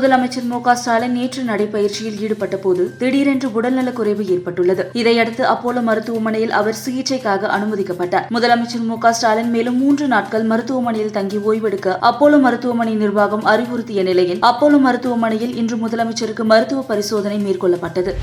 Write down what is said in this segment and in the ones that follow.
முதலமைச்சர் மு க ஸ்டாலின் நேற்று நடைபயிற்சியில் ஈடுபட்ட போது திடீரென்று உடல்நலக் குறைவு ஏற்பட்டுள்ளது. இதையடுத்து அப்போலோ மருத்துவமனையில் அவர் சிகிச்சைக்காக அனுமதிக்கப்பட்டார். முதலமைச்சர் மு க ஸ்டாலின் மேலும் மூன்று நாட்கள் மருத்துவமனையில் தங்கி ஓய்வெடுக்க அப்போலோ மருத்துவமனை நிர்வாகம் அறிவுறுத்திய நிலையில் அப்போலோ மருத்துவமனையில் இன்று முதலமைச்சருக்கு மருத்துவ பரிசோதனை மேற்கொள்ளப்பட்டது.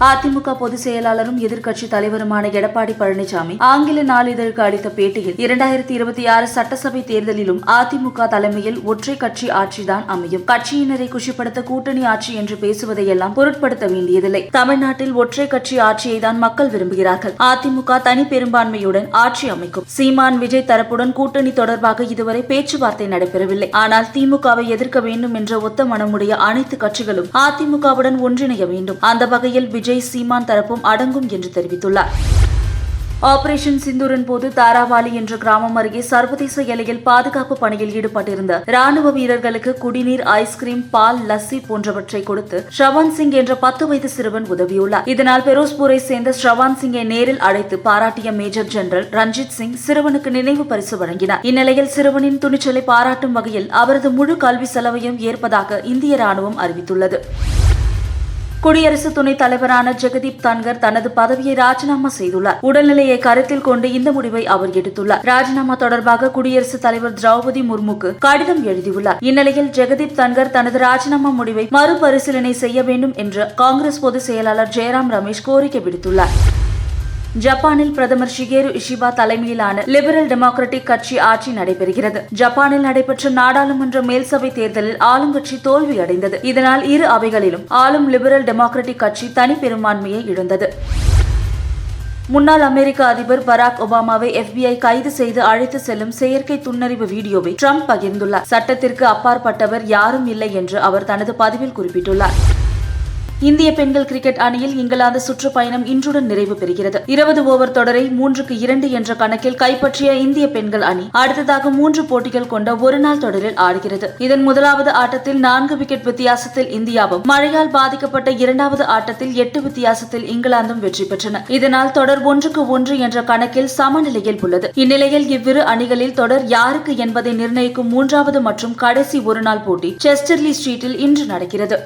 அதிமுக பொதுச் செயலாளரும் எதிர்க்கட்சித் தலைவருமான எடப்பாடி பழனிசாமி ஆங்கில நாளிதழுக்கு அளித்த பேட்டியில் இரண்டாயிரத்தி இருபத்தி ஆறு சட்டசபை தேர்தலிலும் அதிமுக தலைமையில் ஒற்றை கட்சி ஆட்சிதான் அமையும். கட்சியினரை குஷிப்படுத்த கூட்டணி ஆட்சி என்று பேசுவதையெல்லாம் பொருட்படுத்த வேண்டியதில்லை. தமிழ்நாட்டில் ஒற்றை கட்சி ஆட்சியை தான் மக்கள் விரும்புகிறார்கள். அதிமுக தனி பெரும்பான்மையுடன் ஆட்சி அமைக்கும். சீமான் விஜய் தரப்புடன் கூட்டணி தொடர்பாக இதுவரை பேச்சுவார்த்தை நடைபெறவில்லை. ஆனால் திமுகவை எதிர்க்க வேண்டும் என்ற ஒத்த மனமுடைய அனைத்து கட்சிகளும் அதிமுகவுடன் ஒன்றிணைய வேண்டும். அந்த வகையில் விஜய் சீமான் தரப்பும் அடங்கும் என்று தெரிவித்துள்ளார். ஆபரேஷன் சிந்தூரின் போது தாராவாலி என்ற கிராமம் அருகே சர்வதேச எல்லையில் பாதுகாப்பு பணியில் ஈடுபட்டிருந்த ராணுவ வீரர்களுக்கு குடிநீர் ஐஸ்கிரீம் பால் லஸ்ஸி போன்றவற்றை கொடுத்து ஷ்ரவன் சிங் என்ற பத்து வயது சிறுவன் உதவியுள்ளார். இதனால் பெரோஸ்பூரை சேர்ந்த ஷ்ரவான் சிங்கை நேரில் அழைத்து பாராட்டிய மேஜர் ஜெனரல் ரஞ்சித் சிங் சிறுவனுக்கு நினைவு பரிசு வழங்கினார். இந்நிலையில் சிறுவனின் துணிச்சலை பாராட்டும் வகையில் அவரது முழு கல்வி செலவையும் ஏற்பதாக இந்திய ராணுவம் அறிவித்துள்ளது. குடியரசு துணைத் தலைவரான ஜெகதீப் தன்கர் தனது பதவியை ராஜினாமா செய்துள்ளார். உடல்நிலையை கருத்தில் கொண்டு இந்த முடிவை அவர் எடுத்துள்ளார். ராஜினாமா தொடர்பாக குடியரசுத் தலைவர் திரௌபதி முர்முக்கு கடிதம் எழுதியுள்ளார். இந்நிலையில் ஜெகதீப் தன்கர் தனது ராஜினாமா முடிவை மறுபரிசீலனை செய்ய வேண்டும் என்று காங்கிரஸ் பொதுச் செயலாளர் ஜெயராம் ரமேஷ் கோரிக்கை விடுத்துள்ளார். ஜப்பானில் பிரதமர் ஷிகேரு இஷிபா தலைமையிலான லிபரல் டெமோக்ராட்டிக் கட்சி ஆட்சி நடைபெறுகிறது. ஜப்பானில் நடைபெற்ற நாடாளுமன்ற மேல்சபை தேர்தலில் ஆளுங்கட்சி தோல்வியடைந்தது. இதனால் இரு அவைகளிலும் ஆளும் லிபரல் டெமோக்ராட்டிக் கட்சி தனி பெரும்பான்மையை இழந்தது. முன்னாள் அமெரிக்க அதிபர் பராக் ஒபாமாவை எஃபிஐ கைது செய்து அழைத்து செல்லும் செயற்கை துண்ணறிவு வீடியோவை ட்ரம்ப் பகிர்ந்துள்ளார். சட்டத்திற்கு அப்பாற்பட்டவர் யாரும் இல்லை என்று அவர் தனது பதிவில் குறிப்பிட்டுள்ளார். இந்திய பெண்கள் கிரிக்கெட் அணியில் இங்கிலாந்து சுற்றுப்பயணம் இன்றுடன் நிறைவு பெறுகிறது. இருபது ஓவர் தொடரை மூன்றுக்கு இரண்டு என்ற கணக்கில் கைப்பற்றிய இந்திய பெண்கள் அணி அடுத்ததாக மூன்று போட்டிகள் கொண்ட ஒருநாள் தொடரில் ஆடுகிறது. இதன் முதலாவது ஆட்டத்தில் நான்கு விக்கெட் வித்தியாசத்தில் இந்தியாவும் மழையால் பாதிக்கப்பட்ட இரண்டாவது ஆட்டத்தில் எட்டு வித்தியாசத்தில் இங்கிலாந்தும் வெற்றி பெற்றன. இதனால் தொடர் ஒன்றுக்கு ஒன்று என்ற கணக்கில் சமநிலையில் உள்ளது. இந்நிலையில் இவ்விரு அணிகளில் தொடர் யாருக்கு என்பதை நிர்ணயிக்கும் மூன்றாவது மற்றும் கடைசி ஒருநாள் போட்டி செஸ்டர்லி ஸ்ட்ரீட்டில் இன்று நடக்கிறது.